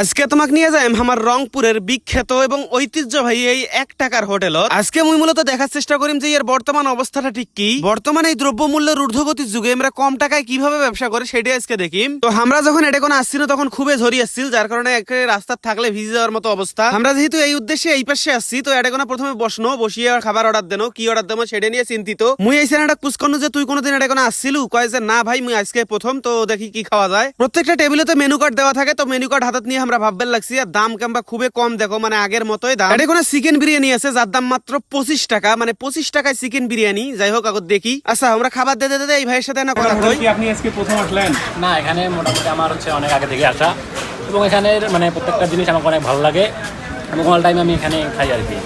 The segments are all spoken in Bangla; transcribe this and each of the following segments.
আজকে তোমাকে নিয়ে যাই আমার রংপুরের বিখ্যাত এবং ঐতিহ্যবাহী এই এক টাকার হোটেল আজকে মুই মূলত দেখার চেষ্টা করিম যে এর বর্তমান অবস্থাটা ঠিক কি। বর্তমানে এই দ্রব্যমূল্যের ঊর্ধ্বগতির যুগে আমরা কম টাকায় কীভাবে ব্যবসা করে সেটাই আজকে দেখিম। তো আমরা যখন এটা কোনো আসছিল তখন খুবই ঝরি আসছিল, যার কারণে একে রাস্তা থাকলে ভিজে যাওয়ার মতো অবস্থা। আমরা যেহেতু এই উদ্দেশ্যে এই পাশে আসছি, তো এটা কোনো প্রথমে বসনো, বসিয়ে খাবার অর্ডার দেনো, কি অর্ডার দেবো সেটা নিয়ে চিন্তিত। মুই এই সিনেমাটা কুসকন্ন যে তুই কোনোদিন এটা কোনো আসছিলু, কয় যে না ভাই, মুই আজকে প্রথম, তো দেখি কি খাওয়া যায়। প্রত্যেকটা টেবিলে তো মেনু কার্ড দেওয়া থাকে, তো মেনু কার্ড হাতত নিয়ে আমরা ভাববেন লাগছি আর দাম কেমবা খুবই কম। দেখো মানে আগের মতোই দাম। এটা কোনো চিকেন বিরিয়ানি আছে যার দাম মাত্র পঁচিশ টাকা। মানে পঁচিশ টাকায় চিকেন বিরিয়ানি। যাই হোক আগত দেখি। আচ্ছা আমরা খাবার দিতে দিতে এই ভাইয়ের সাথে না কথা কই? আপনি আজকে প্রথম আসলেন? না এখানে মোটামুটি আমার হচ্ছে অনেক আগে থেকে আসা। এবং এখানে মানে প্রত্যেকটা জিনিস আমাকে অনেক ভালো লাগে। এবং অল টাইম আমি এখানে খাই আর কি।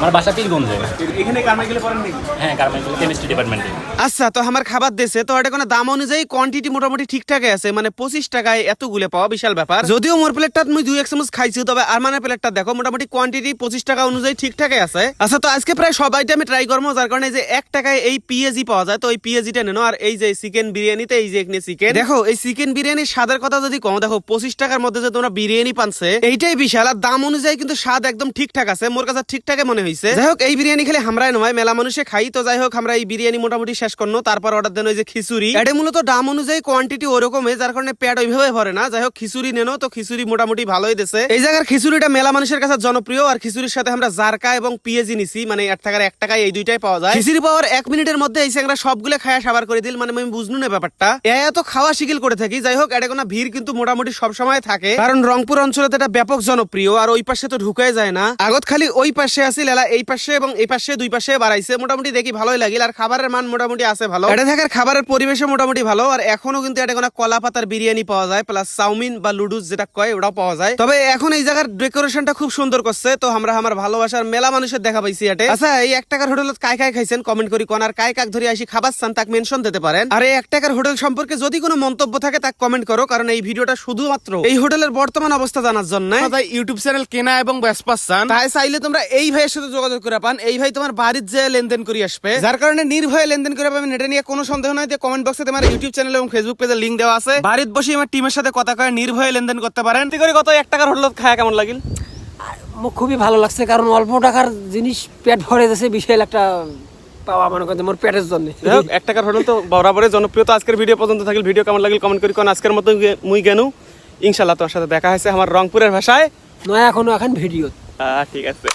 আমার বাসা পীরগঞ্জে। এখানে কারমাইকেলে পড়েন নাকি? হ্যাঁ কারমাইকেল কেমিস্ট্রি ডিপার্টমেন্টে আচ্ছা তো আমার খাবার দিয়েছে তো এটা কোনো দাম অনুযায়ী কোয়ান্টিটি মোটামুটি ঠিকঠাকই আছে মানে পঁচিশ টাকায় এতগুলো পাওয়া বিশাল ব্যাপার। যদিও মোর প্লেটটা মুই দুই এক চামচ খাইছি তবে আর মানে প্লেটটা দেখো মোটামুটি কোয়ান্টিটি পঁচিশ টাকা অনুযায়ী ঠিকঠাকই আছে। আচ্ছা তো আজকে প্রায় সব আইটেমে ট্রাই করব যার কারণে যে এক টাকায় এই পিএজি পাওয়া যায় তো ওই পিএজিটা নেনো আর এই যে চিকেন বিরিয়ানিতে এই যে এখানে চিকেন দেখো এই চিকেন বিরিয়ানির স্বাদের কথা যদি কম দেখো পঁচিশ টাকার মধ্যে যে তোমরা বিরিয়ানি পানছে এইটাই বিশাল আর দাম অনুযায়ী কিন্তু স্বাদ একদম ঠিকঠাক আছে, মোর কাছে ঠিকঠাকই মনে হয়েছে যাই হোক এই বিরিয়ানি খেলে আমরাই নয়, মেলা মানুষে খাই, তো যাই হোক আমরা এই বিরিয়ানি মোটামুটি শেষ করনো, তারপর অর্ডার দেন ওই যে খিচুড়ি। এটা মূলত দাম অনুযায়ী কোয়ান্টিটি ওরকমই, যার কারণে পেট ওইভাবে ভরে না। যাই হোক খিচুড়ি নেনো, তো খিচুড়ি মোটামুটি ভালোই দেশে এই জায়গার খিচুড়িটা মেলা মানুষের কাছে জনপ্রিয়, আর খিচুড়ির সাথে আমরা জারকা এবং পিএজি নিছি মানে এক টাকার এক টাকায় এই দুইটাই পাওয়া যায়। খিচুড়ি পাওয়ার এক মিনিটের মধ্যে এই স্যাংরা সবগুলো খায়া সাবার করে দিল মানে আমি বুঝনু না ব্যাপারটা। এত খাওয়া শিকিল করে থাকি যাই হোক এটা কোনো ভিড় কিন্তু মোটামুটি সবসময় থাকে। কারণ রংপুর অঞ্চলে এটা ব্যাপক জনপ্রিয়, আর ওই পাশে তো ঢুকে যায় না। আগত খালি ওই পাশে আসিল এলা এই পাশে এবং এই পাশে দুই পাশে বাড়াইছে। মোটামুটি দেখি ভালোই লাগিল, আর খাবারের মান মোটামুটি আছে ভালো। এটা থাকার খাবারের পরিবেশও মোটামুটি ভালো, আর এখনও কিন্তু এটা কোনো কলা পাতার বিরিয়ানি পাওয়া যায় প্লাস চাউমিন বা লুডুস যেটা কয়, ওটাও পাওয়া যায়। তবে এখন এই জায়গার ডেকোরেশনটা খুব সুন্দর করছে, তো আমরা আমার ভালোবাসার মেলা মানুষের দেখা পাইছি এটে আচ্ছা এই এক টাকার হোটেলত কায় কায় খাইছেন? কমেন্ট করি, কোন আর কায় কাক ধরে আসি খাবার চান তাক মেনশন দিতে পারেন। আর এই এক টাকার হোটেল সম্পর্কে যদি কোনো মন্তব্য থাকে তাক কমেন্ট করো, কারণ এই ভিডিওটা শুধুমাত্র এই হোটেলের বর্তমান অবস্থা জানার জন্য। ইউটিউব চ্যানেল কেনা এবং ব্যাসপাস চান। তাই চাইলে তোমরা এই ভাইয়ের সাথে যোগাযোগ করে পান। এই ভাই তোমার বাড়ির যে লেনদেন করে আসবে যার কারণে নির্ভয়ে লেনদেন করে পাবেন এটা নিয়ে কোনো সন্দেহ নাই। যে কমেন্ট বক্সে তোমার ইউটিউব চ্যানেল এবং ফেসবুক পেজের লিঙ্ক দেওয়া আছে। বাড়িতে বসে আমার টিমের সাথে কথা কয়ে নির্ভয়ে লেনদেন করতে পারেন। করে কত এক টাকার হোটেল খায় কেমন লাগিল? খুবই ভালো লাগছে কারণ অল্প টাকার জিনিস পেট ভরে যাচ্ছে বিশাল একটা পাওয়া মনে করতে মোর পেটের জন্য। এক টাকার হোটেল তো বরাবরই জনপ্রিয় আজকের ভিডিও পর্যন্ত থাকলে। ভিডিও কেমন লাগিল কমেন্ট করি কোন আজকের মতো মুই গেনু। ইনশাল্লাহ তোর সাথে দেখা হয়েছে আমার রংপুরের ভাষায়। নয় এখনও এখন ভিডিও। ঠিক আছে।